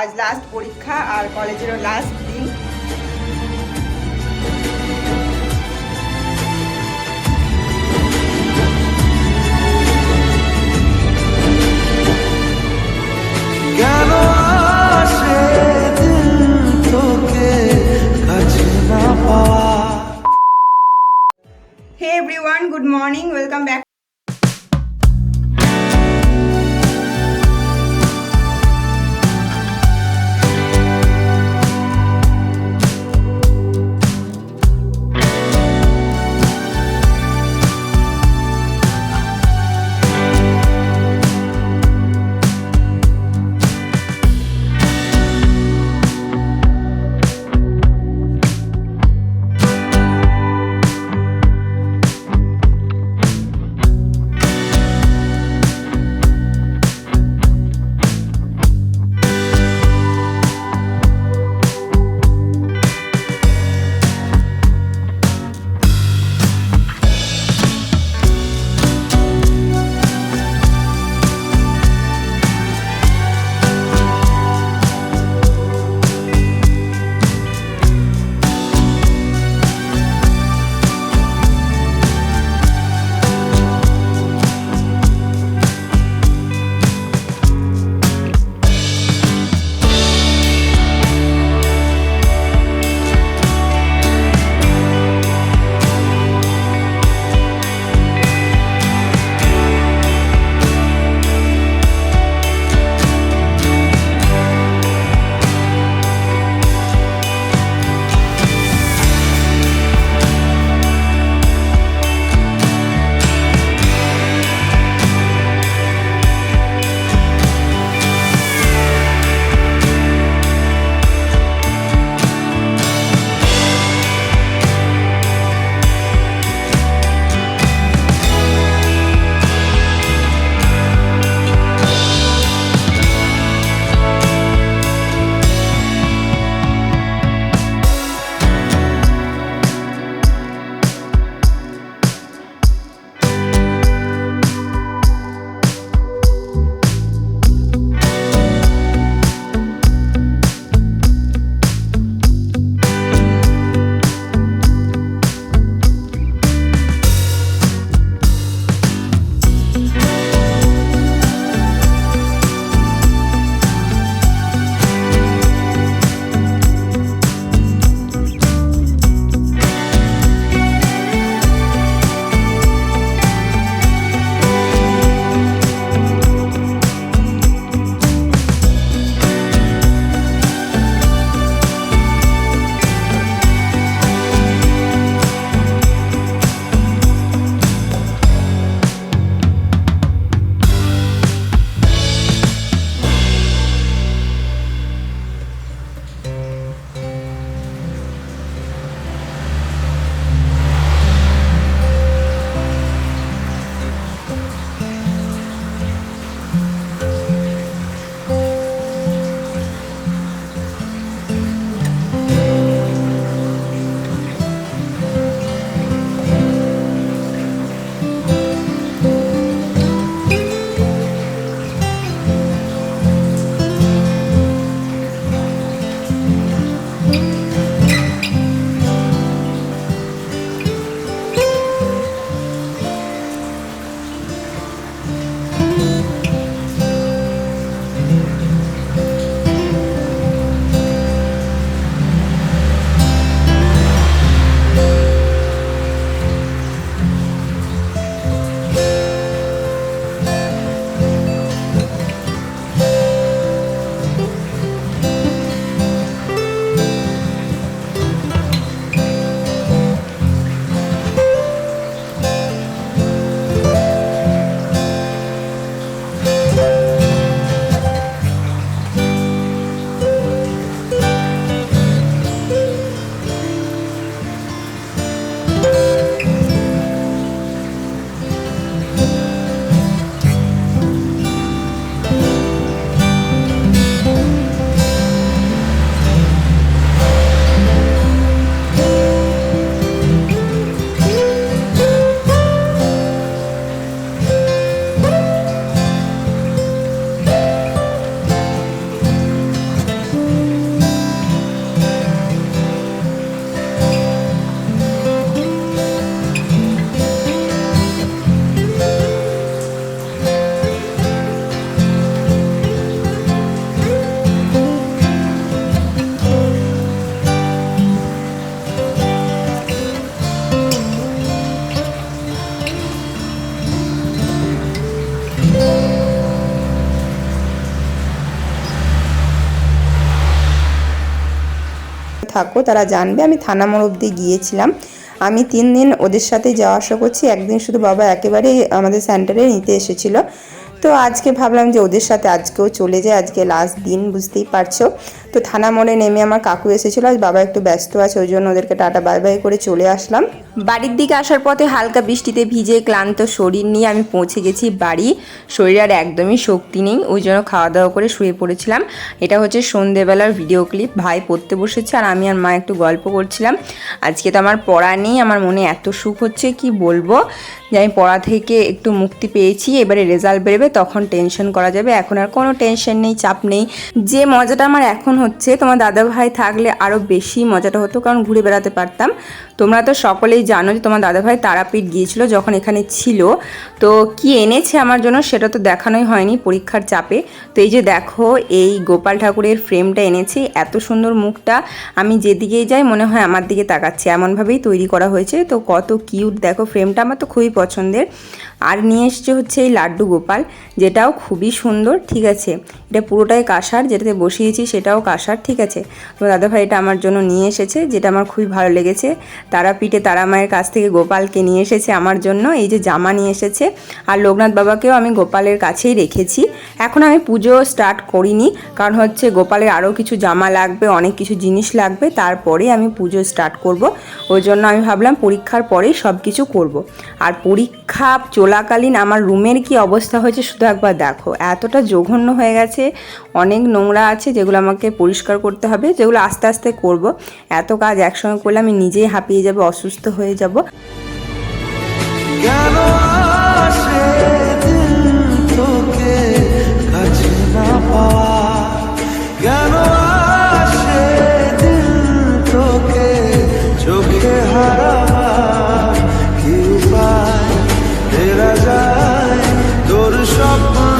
আজ লাস্ট পরীক্ষা আর কলেজেরও লাস্ট দিন। Hey everyone good morning welcome back থাকো, তারা জানবে। আমি থানা মোড় অব্দি গিয়েছিলাম। আমি তিন দিন ওদের সাথে যাওয়া আসা করছি। একদিন শুধু বাবা একেবারে আমাদের সেন্টারে নিতে এসেছিল। তো আজকে ভাবলাম যে ওদের সাথে আজকেও চলে যায় আজকে লাস্ট দিন, বুঝতেই পারছ। তো থানা মোড়ে নেমে আমার কাকু এসেছিল, আজ বাবা একটু ব্যস্ত আছে, ওই জন্য ওদেরকে টাটা বাই বাই করে চলে আসলাম। বাড়ির দিকে আসার পথে হালকা বৃষ্টিতে ভিজে ক্লান্ত শরীর নিয়ে আমি পৌঁছে গেছি বাড়ি। শরীর আর একদমই শক্তি নেই, ওই জন্য খাওয়া দাওয়া করে শুয়ে পড়েছিলাম। এটা হচ্ছে সন্ধেবেলার ভিডিও ক্লিপ ভাই পড়তে বসেছে আর আমি আর মা একটু গল্প করছিলাম। আজকে তো আমার পড়া নেই, আমার মনে এত সুখ হচ্ছে, কি বলব? যে আমি পড়া থেকে একটু মুক্তি পেয়েছি, এবারে রেজাল্ট বেরোবে, তখন টেনশন করা যাবে, এখন আর কোনো টেনশন নেই, চাপ নেই। যে মজাটা আমার এখন হচ্ছে তোমার দাদা ভাই থাকলে আরও বেশি মজাটা হতো, কারণ ঘুরে বেড়াতে পারতাম। তোমরা তো সকলেই জানো যে তোমার দাদা ভাই তারাপীঠ গিয়েছিল যখন এখানে ছিল। তো কি এনেছে আমার জন্য সেটা তো দেখানোই হয়নি পরীক্ষার চাপে। তো এই যে দেখো, এই গোপাল ঠাকুরের ফ্রেমটা এনেছি, এত সুন্দর মুখটা। আমি যেদিকেই যাই মনে হয় আমার দিকে তাকাচ্ছে, এমনভাবেই তৈরি করা হয়েছে। তো কত কিউট, দেখো, ফ্রেমটা আমার তো খুবই পছন্দের। আর নিয়ে এসছে হচ্ছে এই লাড্ডু গোপাল, যেটাও খুবই সুন্দর, ঠিক আছে? এটা পুরোটাই কাঁসার, যেটাতে বসিয়েছি সেটাও কাঁসার, ঠিক আছে? তো দাদাভাই এটা আমার জন্য নিয়ে এসেছে, যেটা আমার খুবই ভালো লেগেছে। তারাপীঠে তারা মায়ের কাছ থেকে গোপালকে নিয়ে এসেছে আমার জন্য, এই যে জামা নিয়ে এসেছে। আর লোকনাথ বাবাকেও আমি গোপালের কাছেই রেখেছি। এখন আমি পুজো স্টার্ট করিনি, কারণ হচ্ছে গোপালের আরও কিছু জামা লাগবে, অনেক কিছু জিনিস লাগবে, তারপরে আমি পুজো স্টার্ট করব। ওই জন্য আমি ভাবলাম পরীক্ষার পরেই সব কিছু করব। আর পরীক্ষা চলাকালীন আমার রুমের কি অবস্থা হয়েছে শুধু একবার দেখো। এতটা জঘন্য হয়ে গেছে। অনেক নোংরা আছে যেগুলো আমাকে পরিষ্কার করতে হবে, যেগুলো আস্তে আস্তে করব। এত কাজ একসঙ্গে করলে আমি নিজেই হাঁপিয়ে যাব, অসুস্থ হয়ে যাব। কেন Oh.